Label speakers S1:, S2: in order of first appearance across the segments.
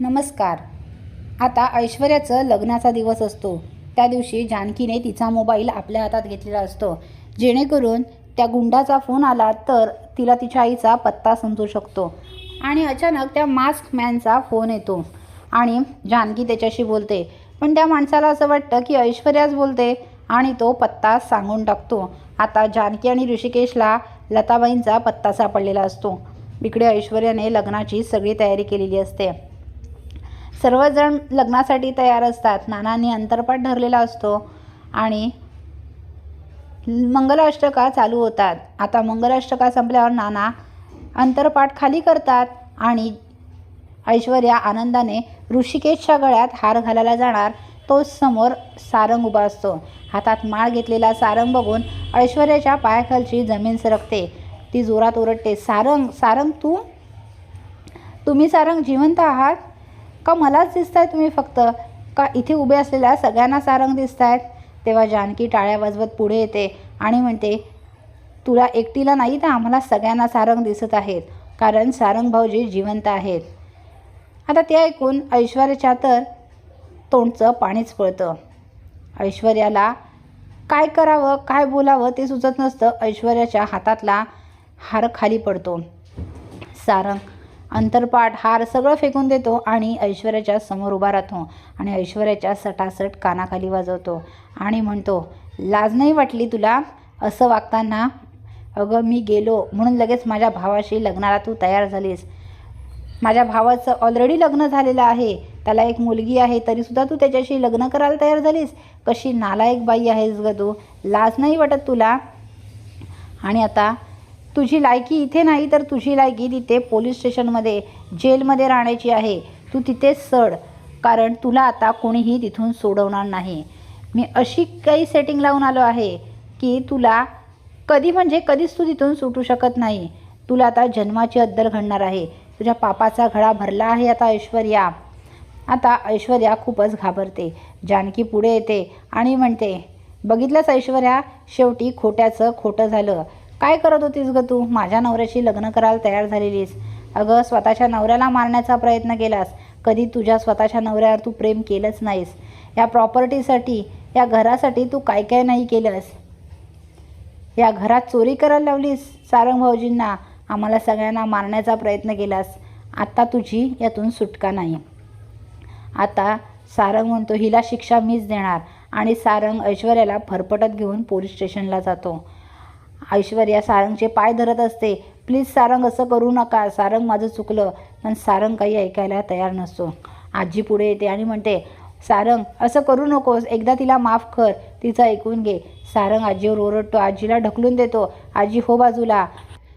S1: नमस्कार. आता ऐश्वर्याचं लग्नाचा दिवस असतो. त्या दिवशी जानकीने तिचा मोबाईल आपल्या हातात घेतलेला असतो. जेणेकरून त्या गुंडाचा फोन आला तर तिला तिच्या आईचा पत्ता समजू शकतो आणि अचानक त्या मास्क मॅनचा फोन येतो आणि जानकी त्याच्याशी बोलते. पण त्या माणसाला असं वाटतं की ऐश्वर्याच बोलते आणि तो पत्ता सांगून टाकतो. आता जानकी आणि ऋषिकेशला लताबाईंचा पत्ता सापडलेला असतो. इकडे ऐश्वर्याने लग्नाची सगळी तयारी केलेली असते. सर्वजण लग्नासाठी तयार असतात. नानांनी अंतरपाठ धरलेला असतो आणि मंगलाष्टका चालू होतात. आता मंगलाष्टका संपल्यावर नाना अंतरपाठ खाली करतात आणि ऐश्वर्या आनंदाने ऋषिकेशच्या गळ्यात हार घालायला जाणार. तो समोर सारंग उभा असतो. हातात माळ घेतलेला सारंग बघून ऐश्वर्याच्या पायाखालची जमीन सरकते. ती जोरात ओरडते सारंग सारंग तू? तुम्ही सारंग जिवंत आहात? का मलाच दिसताय तुम्ही फक्त? का इथे उभे असलेल्या सगळ्यांना सारंग दिसत आहेत तेव्हा जानकी टाळ्या वाजवत पुढे येते आणि म्हणते तुला एकटीला नाही तर आम्हाला सगळ्यांना सारंग दिसत आहेत कारण सारंग भाऊजी जिवंत आहेत. आता ते ऐकून ऐश्वर्याच्या तर तोंडचं पाणीच पळतं. ऐश्वर्याला काय करावं काय बोलावं ते सुचत नसतं. ऐश्वर्याच्या हातातला हार खाली पडतो. सारंग अंतरपाठ हार सगळं फेकून देतो आणि ऐश्वर्याच्या समोर उभा राहतो आणि ऐश्वर्याच्या सटासट कानाखाली वाजवतो आणि म्हणतो लाज नाही वाटली तुला असं वागताना? अगं मी गेलो म्हणून लगेच माझ्या भावाशी लग्नाला तू तयार झालीस. माझ्या भावाचं ऑलरेडी लग्न झालेलं आहे. त्याला एक मुलगी आहे तरीसुद्धा तू त्याच्याशी लग्न करायला तयार झालीस. कशी नालायक बाई आहेस ग तू. लाज नाही वाटत तुला? आणि आता तुझी लायकी इथे नाही तर तुझी लायकी तिथे पोलीस स्टेशनमध्ये जेलमध्ये राहण्याची आहे. तू तिथेच सड कारण तुला आता कोणीही तिथून सोडवणार नाही. मी अशी काही सेटिंग लावून आलो आहे की तुला कधी म्हणजे कधीच तू तिथून सुटू शकत नाही. तुला आता जन्माची अद्दल घडणार आहे. तुझ्या पापाचा घडा भरला आहे आता ऐश्वर्या. आता ऐश्वर्या खूपच घाबरते. जानकी पुढे येते आणि म्हणते बघितलंच ऐश्वर्या शेवटी खोट्याचं खोटं झालं. काय करत होतीस ग तू? माझ्या नवऱ्याशी लग्न करायला तयार झालेलीस. अगं स्वतःच्या नवऱ्याला मारण्याचा प्रयत्न केलास. कधी तुझ्या स्वतःच्या नवऱ्यावर तू प्रेम केलंच नाहीस. या प्रॉपर्टीसाठी या घरासाठी तू काय काय नाही केलंस. या घरात चोरी करायला लावलीस सारंग भाऊजींना. आम्हाला सगळ्यांना मारण्याचा प्रयत्न केलास. आत्ता तुझी यातून सुटका नाही. आता सारंग म्हणतो हिला शिक्षा मीच देणार. आणि सारंग ऐश्वर्याला फरफटत घेऊन पोलीस स्टेशनला जातो. ऐश्वर्या सारंगचे पाय धरत असते. प्लीज सारंग असं करू नका. सारंग माझं चुकलं. पण सारंग काही ऐकायला तयार नसतो. आजी पुढे येते आणि म्हणते सारंग असं करू नकोस. एकदा तिला माफ कर. तिचं ऐकून घे. सारंग आजीवर ओरडतो. आजीला ढकलून देतो. आजी हो बाजूला.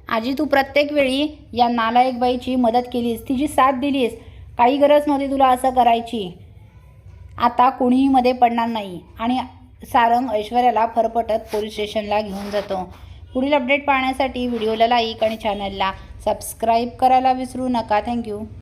S1: आजी तू प्रत्येक वेळी या नालायक बाईची मदत केलीस. तिची साथ दिलीस. काही गरज नव्हती तुला असं करायची. आता कुणीही मध्ये पडणार नाही. आणि सारंग ऐश्वर्याला फरफटत पोलीस स्टेशनला घेऊन जातो. पुढील अपडेट पाहण्यासाठी व्हिडिओला लाईक आणि चॅनलला सबस्क्राईब करायला विसरू नका. थँक्यू